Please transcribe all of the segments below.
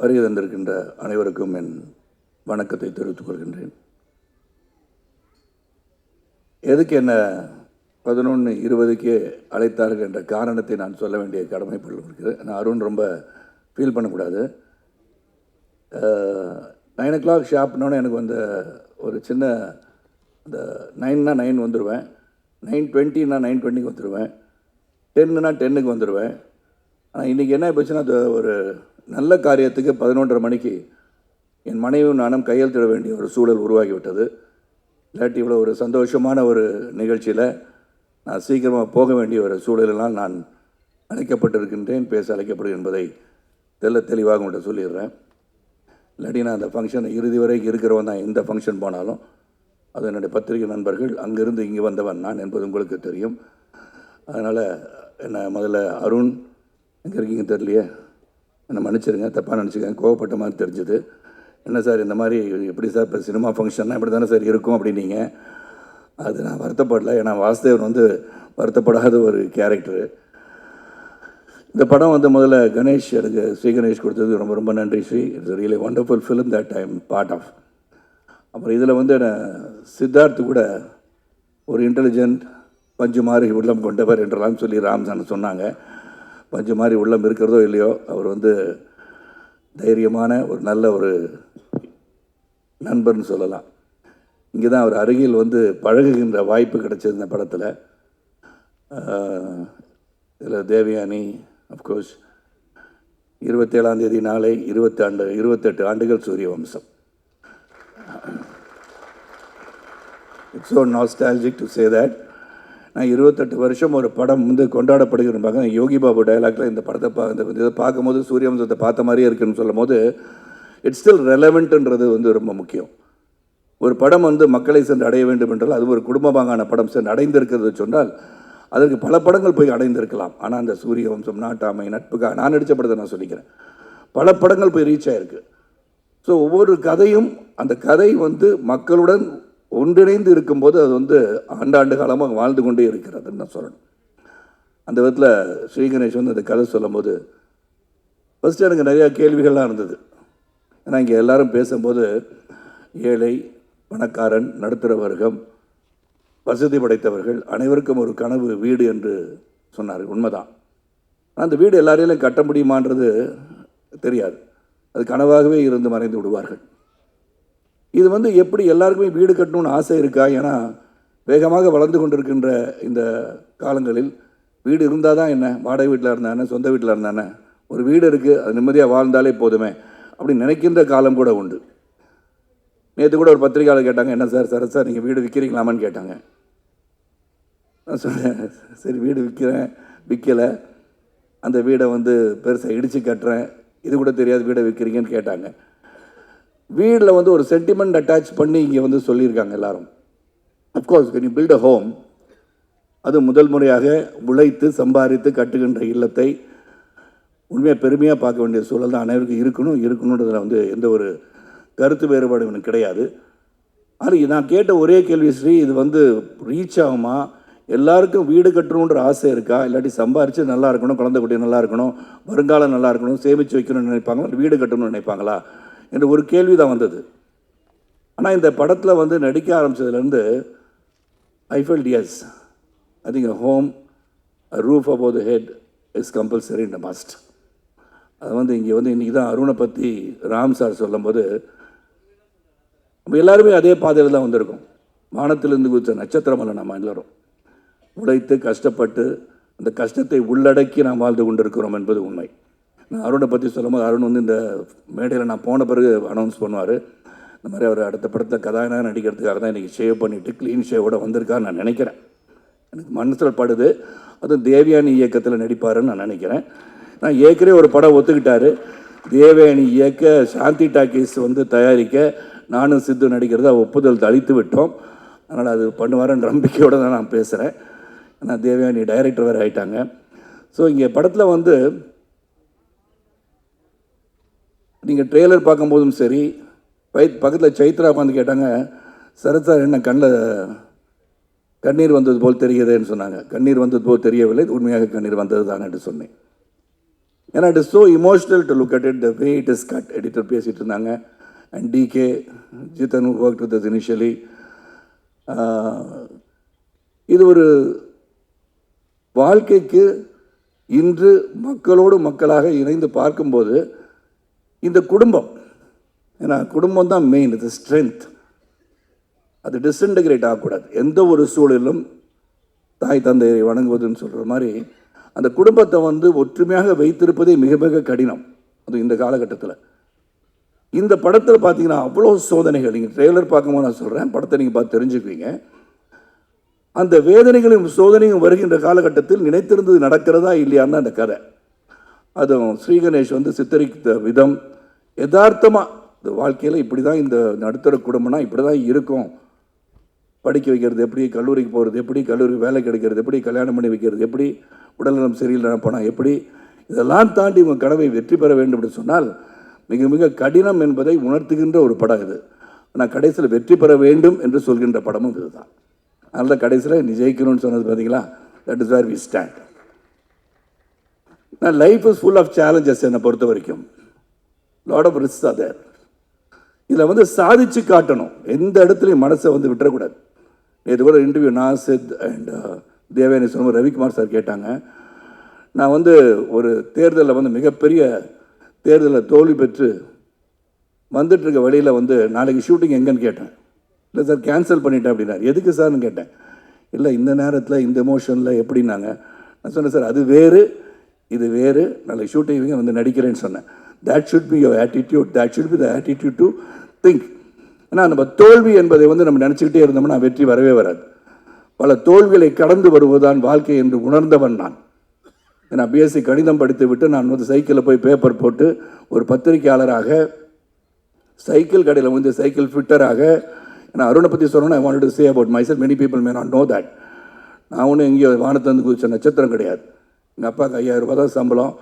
வருகை தந்திருக்கின்ற அனைவருக்கும் என் வணக்கத்தை தெரிவித்துக் கொள்கின்றேன். எதுக்கு என்ன பதினொன்று இருபதுக்கே அழைத்தார்கள் என்ற காரணத்தை நான் சொல்ல வேண்டிய கடமைப்பட்டு இருக்குது நான் அருண் ரொம்ப ஃபீல் பண்ணக்கூடாது. நைன் ஓ கிளாக் ஷாப்னோடனே எனக்கு வந்த ஒரு சின்ன அந்த நைன்னா நைன் வந்துடுவேன் நைன் டுவெண்ட்டினா நைன் டுவெண்ட்டிக்கு வந்துடுவேன் டென்னுனா டென்னுக்கு வந்துடுவேன் ஆனால் இன்றைக்கி என்ன போச்சுன்னா அது ஒரு நல்ல காரியத்துக்கு பதினொன்றரை மணிக்கு என் மனைவியும் நானும் கையெழுத்திட வேண்டிய ஒரு சூழல் உருவாகிவிட்டது. இல்லாட்டி இவ்வளோ ஒரு சந்தோஷமான ஒரு நிகழ்ச்சியில் நான் சீக்கிரமாக போக வேண்டிய ஒரு சூழலெல்லாம் நான் அழைக்கப்பட்டிருக்கின்றேன். பேச அழைக்கப்படும் என்பதை தெல்ல தெளிவாக உங்கள்கிட்ட சொல்லிடுறேன். இல்லாட்டி நான் அந்த ஃபங்க்ஷன் இறுதி வரைக்கும் இருக்கிறவன் தான் எந்த ஃபங்க்ஷன் போனாலும் அது என்னுடைய பத்திரிகை நண்பர்கள் அங்கிருந்து இங்கே வந்தவன் நான் என்பது உங்களுக்கு தெரியும். அதனால் என்ன முதல்ல அருண் எங்கே இருக்கீங்க தெரியலையே? என்னை மன்னிச்சிருங்க தப்பாக நினச்சிக்கங்க கோவப்பட்ட மாதிரி தெரிஞ்சது. என்ன சார் இந்த மாதிரி எப்படி சார் இப்போ சினிமா ஃபங்க்ஷன்னா இப்படி தானே சார் இருக்கும் அப்படின்னீங்க. அது நான் வருத்தப்படல. ஏன்னா வாசுதேவன் வந்து வருத்தப்படாத ஒரு கேரக்டரு இந்த படம் வந்து முதல்ல கணேஷ் எனக்கு ஸ்ரீ கணேஷ் கொடுத்தது. ரொம்ப ரொம்ப நன்றி Sri. It's really wonderful film that I'm part of அப்புறம் இதில் வந்து என்னை சித்தார்த்து கூட ஒரு இன்டெலிஜென்ட் பஞ்சு மாறி உள்ளம் கொண்டவர் என்றெல்லாம் சொல்லி ராம்சான் சொன்னாங்க. பஞ்சு மாதிரி உள்ளம் இருக்கிறதோ இல்லையோ அவர் வந்து தைரியமான ஒரு நல்ல ஒரு நண்பர்னு சொல்லலாம். இங்கே தான் அவர் அருகில் வந்து பழகுகின்ற வாய்ப்பு கிடைச்சது இந்த படத்தில். இதில் தேவயானி அஃப்கோர்ஸ் இருபத்தேழாம் தேதி நாளை இருபத்தி ஆண்டு இருபத்தெட்டு ஆண்டுகள் Surya Vamsam it's so nostalgic to say that நான் இருபத்தெட்டு வருஷம் ஒரு படம் வந்து கொண்டாடப்படுகிற பார்க்க யோகி பாபு டைலாக்ல இந்த படத்தை பா இந்த இதை பார்க்கும்போது சூரியவம்சத்தை பார்த்த மாதிரியே இருக்குன்னு சொல்லும் போது இட்ஸ் ஸ்டில் ரெலவெண்ட்டுன்றது வந்து ரொம்ப முக்கியம். ஒரு படம் வந்து மக்களை சென்று அடைய வேண்டும் என்றால் அது ஒரு குடும்பமாகான படம் சென்று அடைந்திருக்கிறது சொன்னால் அதற்கு பல படங்கள் போய் அடைந்திருக்கலாம். ஆனால் அந்த சூரிய வம்சம் நாட்டாமை நட்புக்காக நான் நடித்த படத்தை நான் சொல்லிக்கிறேன். பல படங்கள் போய் ரீச் ஆயிருக்கு. ஸோ ஒவ்வொரு கதையும் அந்த கதை வந்து மக்களுடன் ஒன்றிணைந்து இருக்கும்போது அது வந்து ஆண்டாண்டு காலமாக வாழ்ந்து கொண்டே இருக்கிறதுன்னு நான் சொல்லணும். அந்த விதத்தில் ஸ்ரீ கணேஷ் வந்து அந்த கதை சொல்லும்போது ஃபஸ்ட்டு எனக்கு நிறையா கேள்விகள்லாம் இருந்தது. ஏன்னா இங்கே எல்லோரும் பேசும்போது ஏழை பணக்காரன் நடுத்தர வர்க்கம் வசதி படைத்தவர்கள் அனைவருக்கும் ஒரு கனவு வீடு என்று சொன்னார்கள். உண்மைதான். ஆனால் அந்த வீடு எல்லாரையும் கட்ட முடியுமான்றது தெரியாது. அது கனவாகவே இருந்து மறைந்து விடுவார்கள். இது வந்து எப்படி எல்லாருக்குமே வீடு கட்டணும்னு ஆசை இருக்கா? ஏன்னா வேகமாக வளர்ந்து கொண்டிருக்கின்ற இந்த காலங்களில் வீடு இருந்தால் தான் என்ன? வாடகை வீட்டில் இருந்தானே சொந்த வீட்டில் இருந்தானே ஒரு வீடு இருக்குது அது நிம்மதியாக வாழ்ந்தாலே போதுமே அப்படி நினைக்கின்ற காலம் கூட உண்டு. நேற்று கூட ஒரு பத்திரிகையாளர் கேட்டாங்க என்ன சார் சார் சார் நீங்கள் வீடு விற்கிறீங்களாமான்னு கேட்டாங்க. நான் சொன்னேன் சரி வீடு விற்கிறேன் விற்கலை அந்த வீடை வந்து பெருசாக இடித்து கட்டுறேன். இது கூட தெரியாது வீடை விற்கிறீங்கன்னு கேட்டாங்க. வீட்டில் வந்து ஒரு சென்டிமெண்ட் அட்டாச் பண்ணி இங்கே வந்து சொல்லியிருக்காங்க எல்லாரும். Of course can you build a home அது முதல் முறையாக உழைத்து சம்பாதித்து கட்டுகின்ற இல்லத்தை உண்மையாக பெருமையாக பார்க்க வேண்டிய சூழல் தான் அனைவருக்கும் இருக்கணும். இருக்கணுன்றதில் வந்து எந்த ஒரு கருத்து வேறுபாடு எனக்கு கிடையாது. ஆனால் நான் கேட்ட ஒரே கேள்வி ஸ்ரீ இது வந்து ரீச் ஆகுமா? எல்லாருக்கும் வீடு கட்டணுன்ற ஆசை இருக்கா? இல்லாட்டி சம்பாரித்து நல்லா இருக்கணும் குழந்தை குட்டி நல்லா இருக்கணும் வருங்காலம் நல்லா இருக்கணும் சேமித்து வைக்கணும்னு நினைப்பாங்களா? வீடு கட்டணும்னு நினைப்பாங்களா? என்ற ஒரு கேள்வி தான் வந்தது. ஆனால் இந்த படத்தில் வந்து நடிக்க ஆரம்பித்ததுலேருந்து I fell as I think home roof above the head is compulsory இந்த மஸ்ட் அது வந்து இங்கே வந்து இன்றைக்கி தான் அருணை பற்றி ராம் சார் சொல்லும்போது நம்ம எல்லாருமே அதே பாதையில் தான் வந்திருக்கோம். வானத்திலிருந்து குதித்த நட்சத்திரம் அல்ல நம்ம எல்லோரும். உழைத்து கஷ்டப்பட்டு அந்த கஷ்டத்தை உள்ளடக்கி நாம் வாழ்ந்து கொண்டிருக்கிறோம் என்பது உண்மை. நான் அருணை பற்றி சொல்லும்போது அருண் வந்து இந்த மேடையில் நான் போன பிறகு அனௌன்ஸ் பண்ணுவார். இந்த மாதிரி அவர் அடுத்த படத்தில் கதாநாயகன் நடிக்கிறதுக்காக தான் இன்றைக்கி ஷேவ் பண்ணிவிட்டு க்ளீன் ஷேவோட வந்திருக்கான்னு நான் நினைக்கிறேன். எனக்கு மனசில் படுது. அதுவும் தேவயானி இயக்கத்தில் நடிப்பாருன்னு நான் நினைக்கிறேன். நான் ஏற்கனவே ஒரு படம் ஒத்துக்கிட்டார். தேவயானி இயக்க சாந்தி டாக்கீஸ் வந்து தயாரிக்க நானும் சித்து நடிக்கிறதா ஒப்புதல் தளித்து விட்டோம். அதனால் அது பண்ணுவாருன்ற நம்பிக்கையோடு தான் நான் பேசுகிறேன் ஆனால் தேவயானி டைரக்டர் வேறு ஆகிட்டாங்க ஸோ இங்கே படத்தில் வந்து நீங்கள் ட்ரெய்லர் பார்க்கும்போதும் சரி பை பக்கத்தில் சைத்ரா உட்காந்து கேட்டாங்க சரத் சார் என்ன கண்ணில் கண்ணீர் வந்தது போல் தெரிகிறதுன்னு சொன்னாங்க. கண்ணீர் வந்தது போல் தெரியவில்லை உண்மையாக கண்ணீர் வந்தது தான் என்று சொன்னேன். ஏன்னா it is so emotional to look at it the way it is cut editor பேசிகிட்டு இருந்தாங்க. And decay Jithan work with initially இது ஒரு வாழ்க்கைக்கு இன்று மக்களோடு மக்களாக இணைந்து பார்க்கும்போது இந்த குடும்பம் ஏன்னா குடும்பம் தான் மெயின் இது ஸ்ட்ரென்த் அது டிஸ்இன்டகிரேட் ஆகக்கூடாது. எந்த ஒரு சூழலிலும் தாய் தந்தையை வணங்குவதுன்னு சொல்கிற மாதிரி அந்த குடும்பத்தை வந்து ஒற்றுமையாக வைத்திருப்பதே மிக மிக கடினம். அது இந்த காலகட்டத்தில். இந்த படத்தில் பார்த்தீங்கன்னா அவ்வளோ சோதனைகள். நீங்கள் ட்ரெய்லர் பார்க்கும்போது நான் சொல்கிறேன் படத்தை நீங்கள் பார்த்து தெரிஞ்சுக்குவீங்க. அந்த வேதனைகளும் சோதனையும் வருகின்ற காலகட்டத்தில் நினைத்திருந்தது நடக்கிறதா இல்லையான்னு அந்த கதை. அதுவும் ஸ்ரீகணேஷ் வந்து சித்தரித்த விதம் யதார்த்தமாக இந்த வாழ்க்கையில் இப்படி தான் இந்த நடுத்தர குடும்பம்னா இப்படி தான் இருக்கும். படிக்க வைக்கிறது எப்படி கல்லூரிக்கு போகிறது எப்படி கல்லூரிக்கு வேலை கிடைக்கிறது எப்படி கல்யாணம் பண்ணி வைக்கிறது எப்படி உடல்நலம் சரியில்லை போனால் எப்படி இதெல்லாம் தாண்டி உங்கள் கனவை வெற்றி பெற வேண்டும் என்று சொன்னால் மிக மிக கடினம் என்பதை உணர்த்துகின்ற ஒரு படம் இது. ஆனால் கடைசியில் வெற்றி பெற வேண்டும் என்று சொல்கின்ற படமும் இதுதான். அதனால் கடைசியில் நீ ஜெயிக்கணும்னு சொன்னது பார்த்தீங்களா that is where we stand நான் life is full of challenges என்னை பொறுத்த வரைக்கும். லாட் ஆஃப் ரிஸ்க் தேர் இதில் வந்து சாதிச்சு காட்டணும். எந்த இடத்துலையும் மனசை வந்து விட்டுறக்கூடாது. இது கூட இன்டர்வியூ நாசித் அண்ட் uh, தேவயானி சொன்ன ரவிக்குமார் சார் கேட்டாங்க. நான் வந்து ஒரு தேர்தலில் வந்து மிகப்பெரிய தேர்தலில் தோல்வி பெற்று வந்துட்டுருக்க வழியில் வந்து நாளைக்கு ஷூட்டிங் எங்கேன்னு கேட்டேன். இல்லை சார் கேன்சல் பண்ணிட்டேன் அப்படின்னாரு. எதுக்கு சார்னு கேட்டேன். இல்லை இந்த நேரத்தில் இந்த எமோஷனில் எப்படின்னாங்க. நான் சொன்னேன் சார் அது வேறு. இது வேறு. நல்ல ஷூட்டை இவங்க வந்து நடிக்கிறேன்னு சொன்னேன். That should be your attitude that should be the attitude to think ஏன்னா நம்ம தோல்வி என்பதை வந்து நம்ம நினச்சிக்கிட்டே இருந்தோம்னா வெற்றி வரவே வராது. பல தோல்விகளை கடந்து வருவதுதான் வாழ்க்கை என்று உணர்ந்தவன் நான். ஏன்னா பிஎஸ்சி கணிதம் படித்து விட்டு நான் வந்து சைக்கிளில் போய் பேப்பர் போட்டு ஒரு பத்திரிகையாளராக சைக்கிள் கடையில் வந்து சைக்கிள் ஃபிட்டராக நான் அருணை பற்றி சொல்லணும் I want to say about my self many people may not know that நான் ஒன்றும் எங்கேயோ வானத்தந்து குதிச்ச நட்சத்திரம் கிடையாது. எங்கள் அப்பாவுக்கு ஐயாயிரம் ரூபாய் தான் சம்பளம்.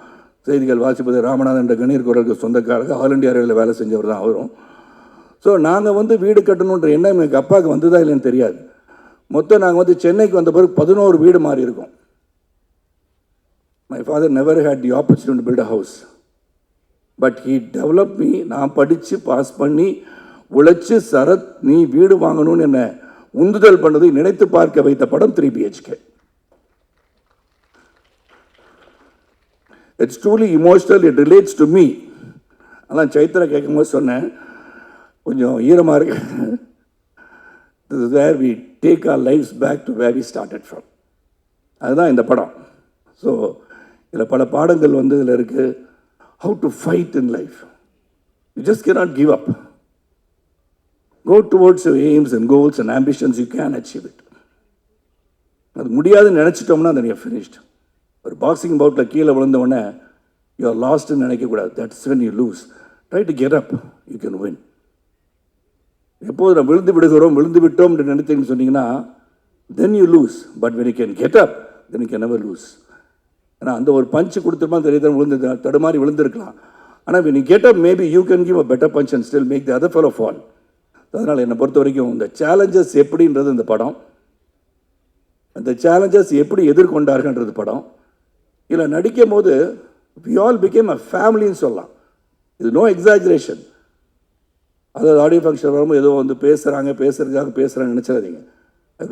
செய்திகள் வாசிப்பது ராமநாதன் என்ற கணீர் குரலுக்கு சொந்தக்காரங்க ஆல் இண்டியா ரேடியோவில் வேலை செஞ்சவர் தான் அவரும். ஸோ நாங்கள் வந்து வீடு கட்டணுன்ற எண்ணம் எங்கள் அப்பாவுக்கு வந்ததா இல்லைன்னு தெரியாது. மொத்தம் நாங்கள் வந்து சென்னைக்கு வந்த பிறகு பதினோரு வீடு மாறி இருக்கோம். My father never had the opportunity build a house but he develop me நான் படித்து பாஸ் பண்ணி உழைச்சி சரத் நீ வீடு வாங்கணும்னு என்ன உந்துதல் பண்ணதை நினைத்து பார்க்க வைத்த படம் three BHK it's truly emotional it relates to me அதான் சைத்ரா கேட்கும்போது சொன்னேன். கொஞ்சம் ஈரமாக இருக்கு. This is where we take our lives back to where we started from அதுதான் இந்த படம். ஸோ இதில் பல பாடங்கள் வந்து இதில் இருக்குது how to fight in life you just can not give up go your aims and goals and ambitions you can achieve it அது முடியாதுன்னு நினச்சிட்டோம்னா தனியாக you're ஒரு பாக்ஸிங் பவுட்டில் கீழே விழுந்தவொடனே யூ ஆர் லாஸ்ட்னு நினைக்கக்கூடாது that's when you lose try to get up you can win எப்போது நம்ம விழுந்து விடுகிறோம் விழுந்து விட்டோம் என்று நினைத்தீங்கன்னு சொன்னீங்கன்னா then you lose but when you can get up then you can never lose ஏன்னா அந்த ஒரு பஞ்சு கொடுத்துருமா தெரியாத விழுந்து தடுமாறி விழுந்திருக்கலாம். ஆனால் when you get up maybe you can give a better punch and still make the other fellow fall அதனால் என்னை பொறுத்த வரைக்கும் இந்த சேலஞ்சஸ் எப்படின்றது இந்த படம். அந்த சேலஞ்சஸ் எப்படி எதிர்கொண்டார்கள்ன்றது படம். இதில் நடிக்கும் போது வி ஆல் பிகேம் அ ஃபேமிலின்னு சொல்லலாம். இது நோ எக்ஸாஜரேஷன் அதாவது ஆடியோ ஃபங்க்ஷன் வரும்போது ஏதோ வந்து பேசுகிறாங்க பேசுகிறதுக்காக பேசுகிறாங்க நினச்சிடாதீங்க.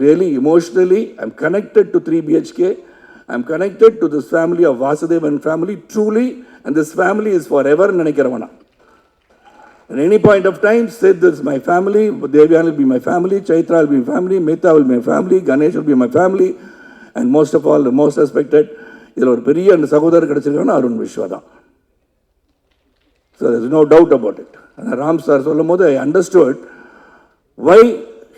Really emotionally I'm connected to three BHK I'm connected to this family of Vasudev and family truly and this family is for ever நினைக்கிறவனா. At any point of time, said this is my family, Devyan will be my family, Chaitra will be my family, Mehta will be my family, Ganesh will be my family, and most of all, the most respected, இதில் ஒரு பெரிய அந்த சகோதரர் கிடச்சிருக்காங்கன்னா அருண் விஸ்வா தான். So is no doubt about it ஆனால் Ram sir சொல்லும் போது I understood why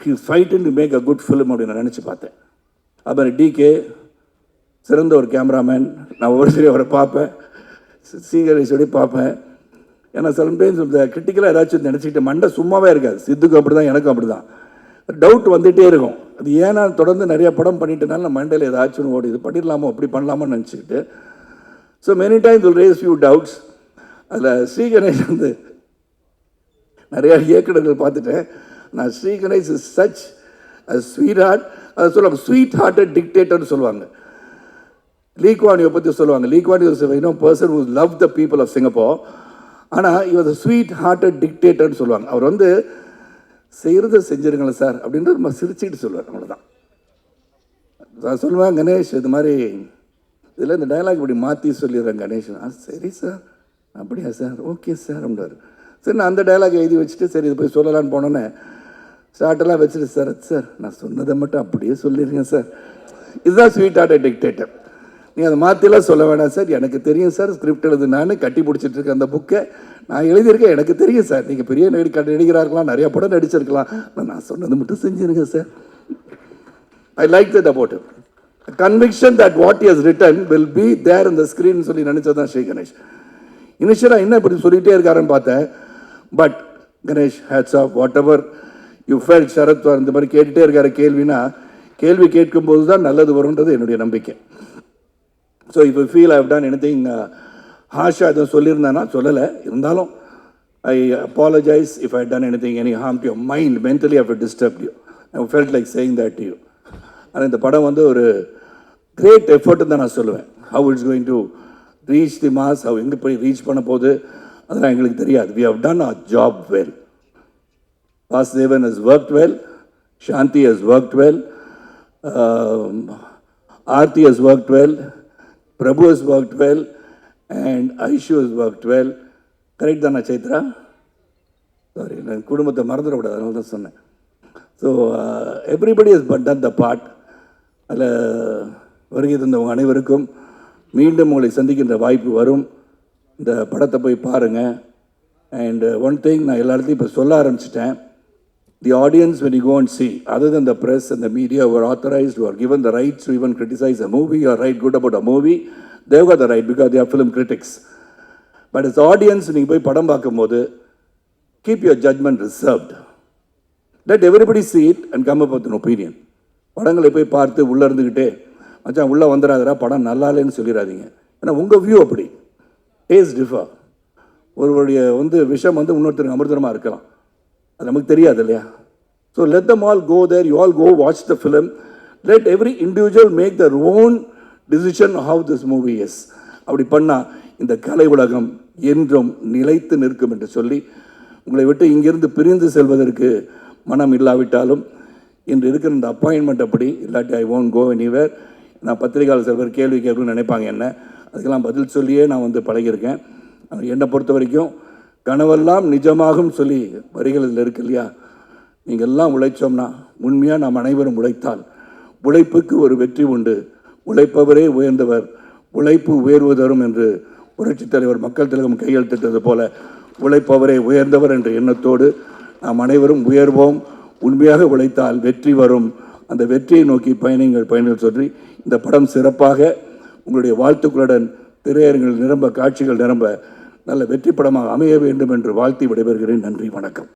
he in to make a good film அப்படின்னு நான் நினச்சி பார்த்தேன். அப்புறம் டிகே சிறந்த ஒரு கேமராமேன் நான் ஒவ்வொரு சரி அவரை பார்ப்பேன். சீகரேஷோடய பார்ப்பேன். ஏன்னா சில பேர் கிரிட்டிக்கலாக ஏதாச்சும் நினச்சிக்கிட்டு மண்டை சும்மாவே இருக்காது. சித்துக்கும் அப்படி தான் எனக்கும் அப்படி தான் டவுட் வந்துகிட்டே இருக்கும். அது ஏன்னா தொடர்ந்து நிறைய படம் பண்ணிட்டனால நான் மண்டையில் ஏதாச்சும் ஓடி இது பண்ணிடலாமோ? அப்படி பண்ணலாமோ நினச்சிக்கிட்டு. So many times will raise few doubts அதில் ஸ்ரீ கணேஷ் வந்து நிறையா இயக்குநர்கள் பார்த்துட்டேன். நான் Sri Ganesh is such sweet heart அதை சொல்லுவாங்க. ஸ்வீட் ஹார்ட்டட் டிக்டேட்டர்னு சொல்லுவாங்க. லீக்வானியை பற்றி சொல்லுவாங்க Lee Kuan you person who love the people of Singapore ஆனால் இவர் ஸ்வீட் ஹார்ட்டட் டிக்டேட்டர்னு சொல்லுவாங்க. அவர் வந்து செய்கிறத செஞ்சிருங்களேன் சார் அப்படின்ட்டு நம்ம சிரிச்சுக்கிட்டு சொல்லுவார் அவ்வளோதான் நான் சொல்லுவேன் கணேஷ் இது மாதிரி இதில் இந்த டயலாக் இப்படி மாற்றி சொல்லிடுறேன் கணேஷ். ஆ சரி சார். அப்படியா சார்? ஓகே சார் அப்படின்றாரு. சரி நான் அந்த டயலாக் எழுதி வச்சுட்டு சரி இது போய் சொல்லலான்னு போனோன்னே ஸ்டார்ட்டெல்லாம் வச்சுட்டு சார் சார் நான் சொன்னதை மட்டும் அப்படியே சொல்லிடுங்க சார். இதுதான் ஸ்வீட் ஆர்ட் டிக்டேட்டர் நீங்கள் அதை மாற்றிலாம் சொல்ல வேணாம் சார். எனக்கு தெரியும் சார் ஸ்கிரிப்ட் எழுது நான் கட்டி பிடிச்சிட்டு இருக்கேன் அந்த புக்கை நான் எழுதியிருக்கேன் எனக்கு தெரியும் சார். நீங்கள் பெரிய நடி நடிகராக இருக்கலாம் நிறையா படம் நடிச்சிருக்கலாம். ஆனால் நான் சொன்னது மட்டும் செஞ்சுருங்க sir. I like that about conviction that what is written will be there இந்த ஸ்க்ரீன் சொல்லி நினச்சது தான் ஸ்ரீ கணேஷ். இனிஷியலாக என்ன இப்படி சொல்லிகிட்டே இருக்காருன்னு பார்த்தேன். But Ganesh hats off what ever you fell சரத்வார் இந்த மாதிரி கேட்டுகிட்டே இருக்கார் கேள்வினா கேள்வி கேட்கும்போது தான் நல்லது வரும்ன்றது என்னுடைய நம்பிக்கை. ஸோ இப்போ feel I've done anything harsh எதுவும் சொல்லியிருந்தேன்னா சொல்லலை. இருந்தாலும் I apologise if I done anything any harm to your mind mentally I disturb you I felt like saying that you ஆனால் இந்த படம் வந்து ஒரு கிரேட் எஃபர்ட்னு தான் நான் சொல்லுவேன். How it's going to reach the mass how எங்கே போய் ரீச் பண்ண போகுது அதெல்லாம் எங்களுக்கு தெரியாது. We have done our job well Vasudevan has work well Shanti has worked well, um, Aarti has worked well, Prabhu has worked well, and Aishu has worked well. Correct தானே Chaitra sorry நான் குடும்பத்தை மறந்துடக்கூடாது அதனால தான் சொன்னேன். So everybody is but done the part அதில் வருகை தந்தவங்க அனைவருக்கும் மீண்டும் உங்களை சந்திக்கின்ற வாய்ப்பு வரும். இந்த படத்தை போய் பாருங்கள் அண்டு ஒன் திங் நான் எல்லா இடத்தையும் இப்போ சொல்ல ஆரம்பிச்சிட்டேன். The audience when you go and see other than the press and the media who are authorized who are given the rights to even criticize a movie or write good about a movie they've got the right because they are film critics but as audience நீங்கள் போய் படம் பார்க்கும்போது keep your judgment reserved let everybody see it and come up with an opinion படங்களை போய் பார்த்து உள்ளே இருந்துக்கிட்டே மச்சான் உள்ளே வந்துடாதடா படம் நல்லா இல்லைன்னு சொல்லிடாதீங்க ஏன்னா உங்கள் வியூ அப்படி டேஸ்ட் டிஃபர் ஒருவருடைய வந்து விஷம் வந்து இன்னொருத்தருக்கு அமிர்தமாக இருக்கலாம் அது நமக்கு தெரியாது இல்லையா? So let them all go there you all go watch the film let every individual make their own decision how this movie is அப்படி பண்ணால் இந்த கலை உலகம் என்றும் நிலைத்து நிற்கும் என்று சொல்லி உங்களை விட்டு இங்கிருந்து பிரிந்து செல்வதற்கு மனம் இல்லாவிட்டாலும் இன்று இருக்கிற இந்த அப்பாயின்மெண்ட் அப்படி இல்லாட்டி ஐ ஓன்ட் கோ எனிவேர் நான் பத்திரிகையாளர் சில பேர் கேள்வி கேட்கணும்னு நினைப்பாங்க என்ன? அதுக்கெல்லாம் பதில் சொல்லியே நான் வந்து பழகியிருக்கேன். என்னை பொறுத்த வரைக்கும் கனவெல்லாம் நிஜமாகும் சொல்லி வரிகள் இதில் இருக்கு இல்லையா? நீங்கள் எல்லாம் உழைச்சோம்னா உண்மையாக நாம் அனைவரும் உழைத்தால் உழைப்புக்கு ஒரு வெற்றி உண்டு. உழைப்பவரே உயர்ந்தவர். உழைப்பு உயர்வு தரும் என்று புரட்சித் தலைவர் மக்கள் திலகம் கையெழுத்திட்டது போல உழைப்பவரே உயர்ந்தவர் என்ற எண்ணத்தோடு நாம் அனைவரும் உயர்வோம். உண்மையாக உழைத்தால் வெற்றி வரும். அந்த வெற்றியை நோக்கி பயணிங்கள் பயணிகள் சொல்லி இந்த படம் சிறப்பாக உங்களுடைய வாழ்த்துக்களுடன் திரையரங்கில் நிரம்ப காட்சிகள் நிரம்ப நல்ல வெற்றி படமாக அமைய வேண்டும் என்று வாழ்த்தி விடைபெறுகிறேன். நன்றி வணக்கம்.